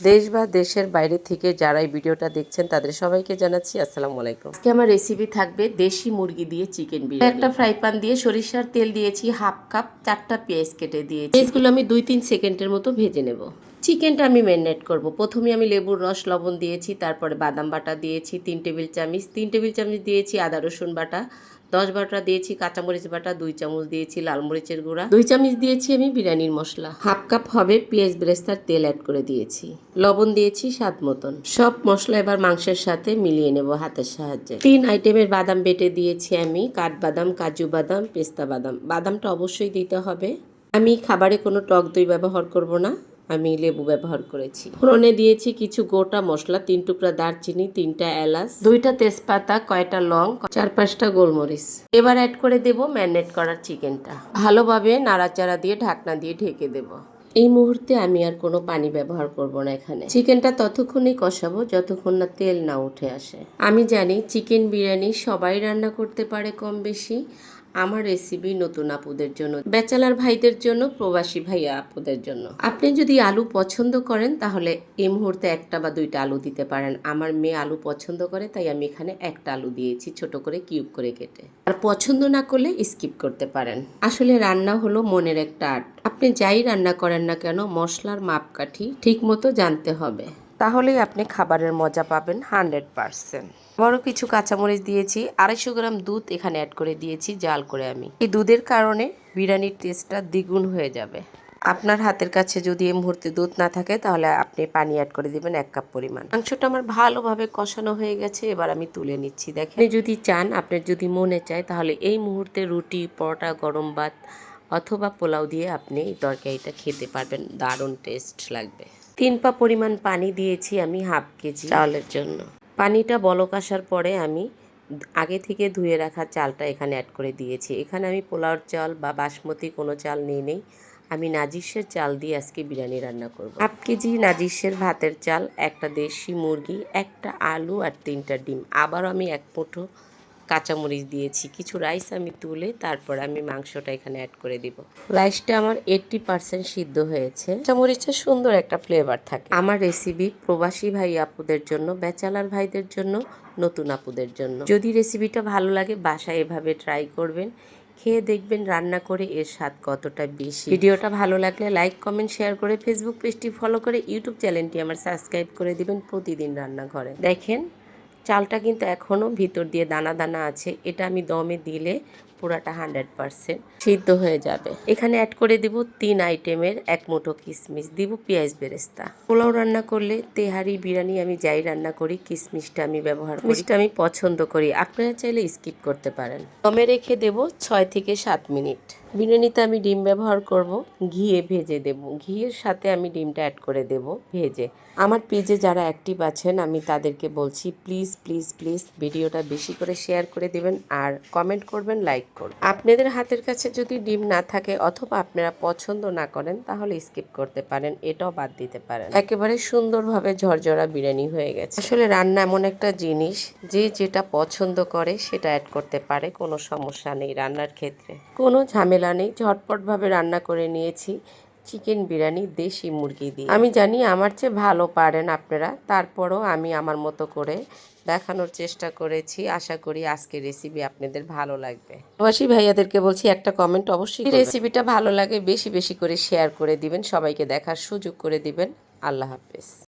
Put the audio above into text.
দেশ বা দেশের বাইরে থেকে যারা এই ভিডিওটা দেখছেন তাদের সবাইকে জানাচ্ছি আসসালামু আলাইকুম। আজকে আমার রেসিপি থাকবে দেশি মুরগি দিয়ে চিকেন বিরিয়ানি। একটা ফ্রাই প্যান দিয়ে সরিষার তেল দিয়েছি হাফ কাপ চারটা পেঁয়াজ কেটে দিয়েছি। পেঁয়াজগুলো আমি দুই তিন সেকেন্ডের মতো ভেজে নেব। চিকেনটা আমি ম্যারিনেট করব। প্রথমে আমি লেবুর রস লবণ দিয়েছি তারপরে বাদাম বাটা দিয়েছি তিন টেবিল চামচ। তিন টেবিল চামচ দিয়েছি আদা রসুন বাটা। দশ বাটা দিয়েছি, কাঁচামরিচ বাটা, দুই চামচ দিয়েছি, লাল মরিচের গুঁড়া। দুই চামচ দিয়েছি আমি বিরিয়ানির মশলা। হাফ কাপ হবে পেঁয়াজ বেরেস্তার তেল অ্যাড করে দিয়েছি। লবণ দিয়েছি স্বাদ মতন। সব মশলা এবার মাংসের সাথে মিলিয়ে নেব হাতের সাহায্যে। তিন আইটেমের বাদাম বেটে দিয়েছি আমি। কাঠবাদাম, কাজু বাদাম, পেস্তা বাদাম। বাদামটা অবশ্যই দিতে হবে। আমি খাবারে কোনো টক দই ব্যবহার করব না। আমি লেবু ব্যবহার করেছি। ফোড়নে দিয়েছি কিছু গোটা মশলা, তিন টুকরা দারচিনি, তিনটা এলাচ, দুইটা তেজপাতা, কয়টা লং, চার পাঁচটা গোলমরিচ। এবার অ্যাড করে দেব ম্যারিনেট করার চিকেনটা। ভালোভাবে নাড়াচাড়া দিয়ে ঢাকনা দিয়ে ঢেকে দেব। এই মুহূর্তে আমি আর কোনো পানি ব্যবহার করব না এখানে। চিকেনটা ততক্ষণই কষাবো, যতক্ষণ না তেল না উঠে আসে। আমি জানি চিকেন বিরিয়ানি সবাই রান্না করতে পারে কম বেশি আমার রেসিপি নতুন আপুদের জন্য ব্যাচেলার ভাইদের জন্য, প্রবাসী ভাইয়া আপুদের জন্য। আপনি যদি আলু পছন্দ করেন, তাহলে এই মুহূর্তে একটা বা দুইটা আলু দিতে পারেন। আমার মেয়ে আলু পছন্দ করে, তাই আমি এখানে একটা আলু দিয়েছি, ছোট করে কিউব করে কেটে। আর পছন্দ না করলে স্কিপ করতে পারেন। আসলে রান্না হলো মনের একটা আর্ট। আপনি যাই রান্না করেন না কেন, মশলার মাপকাঠি ঠিক মতো জানতে হবে। তাহলেই আপনি খাবারের মজা পাবেন হান্ড্রেড পারসেন্ট। আবারও কিছু কাঁচামরিচ দিয়েছি, আড়াইশো গ্রাম দুধ এখানে অ্যাড করে দিয়েছি, জাল করে আমি। এই দুধের কারণে বিরিয়ানির টেস্টটা দ্বিগুণ হয়ে যাবে। আপনার হাতের কাছে যদি এই মুহূর্তে দুধ না থাকে, তাহলে আপনি পানি অ্যাড করে দিবেন এক কাপ পরিমাণ। মাংসটা আমার ভালোভাবে কষানো হয়ে গেছে, এবার আমি তুলে নিচ্ছি, দেখেন। যদি চান, আপনার যদি মনে চায়, তাহলে এই মুহূর্তে রুটি, পরোটা, গরম ভাত অথবা পোলাও দিয়ে আপনি এই তরকারিটা খেতে পারবেন, দারুণ টেস্ট লাগবে। তিন পা পরিমাণ পানি দিয়েছি আমি হাফ কেজি। চাউলের জন্য। পানিটা বলক আসার পরে আমি আগে থেকে ধুয়ে রাখা চালটা এখানে অ্যাড করে দিয়েছি। এখানে আমি পোলাওর চাল বা বাসমতি কোনো চাল নিয়ে নেই। আমি নাজিসের চাল দিয়ে আজকে বিরিয়ানি রান্না করব। হাফ কেজি নাজিসের ভাতের চাল একটা দেশি মুরগি একটা আলু আর তিনটা ডিম। আবার আমি এক মুঠো কাঁচামরিচ দিয়েছি, কিছু রাইস আমি তুলে তারপর আমি মাংসটা এখানে অ্যাড করে দিব। রাইসটা আমার এইটটি পার্সেন্ট সিদ্ধ হয়েছে। কাঁচামরিচের সুন্দর একটা ফ্লেভার থাকে। আমার রেসিপি প্রবাসী ভাই আপুদের জন্য ব্যাচেলার ভাইদের জন্য, নতুন আপুদের জন্য। যদি রেসিপিটা ভালো লাগে, বাসায় এভাবে ট্রাই করবেন। খেয়ে দেখবেন রান্না করে এর স্বাদ কতটা বেশি। ভিডিওটা ভালো লাগলে লাইক কমেন্ট শেয়ার করে ফেসবুক পেজটি ফলো করে ইউটিউব চ্যানেলটি আমার সাবস্ক্রাইব করে দিবেন প্রতিদিন রান্নাঘরে। দেখেন চালটা কিন্তু এখনও ভিতর দিয়ে দানা দানা আছে এটা আমি দমে দিলে পুরাটা হান্ড্রেড পারসেন্ট সিদ্ধ হয়ে যাবে। এখানে অ্যাড করে দিব তিন আইটেমের এক মুঠো কিশমিশ দিব পেঁয়াজ বেরেস্তা। পোলাও রান্না করলে তেহারি, বিরিয়ানি আমি যাই রান্না করি কিশমিশটা আমি ব্যবহার করি। আমি পছন্দ করি। আপনারা চাইলে স্কিপ করতে পারেন। দমে রেখে দেব ছয় থেকে সাত মিনিট। বিরিয়ানিতে আমি ডিম ব্যবহার করব, ঘিয়ে ভেজে দেব। ঘিয়ের সাথে আমি ডিমটা অ্যাড করে দেব, ভেজে। আমার পেজে যারা অ্যাক্টিভ আছেন, আমি তাদেরকে বলছি প্লিজ প্লিজ প্লিজ ভিডিওটা বেশি করে শেয়ার করে দেবেন। আর কমেন্ট করবেন লাইক করবেন আপনাদের হাতের কাছে যদি ডিম না থাকে অথবা আপনারা পছন্দ না করেন, তাহলে স্কিপ করতে পারেন, এটাও বাদ দিতে পারেন। একেবারে সুন্দরভাবে ঝরঝরা বিরিয়ানি হয়ে গেছে। আসলে রান্না এমন একটা জিনিস, যে যেটা পছন্দ করে সেটা অ্যাড করতে পারে, কোনো সমস্যা নেই রান্নার ক্ষেত্রে। কোনো ঝামেলা নেই, ঝটপটভাবে রান্না করে নিয়েছি, চিকেন বিরিয়ানি দেশি মুরগি দিয়ে। আমি জানি আমার চেয়ে ভালো পারেন আপনারা, তারপরও আমি আমার মতো করে দেখানোর চেষ্টা করেছি। আশা করি আজকের রেসিপি আপনাদের ভালো লাগবে। প্রবাসী ভাইয়াদেরকে বলছি একটা কমেন্ট অবশ্যই রেসিপিটা ভালো লাগে বেশি বেশি করে শেয়ার করে দিবেন। সবাইকে দেখার সুযোগ করে দিবেন। আল্লাহ হাফেজ।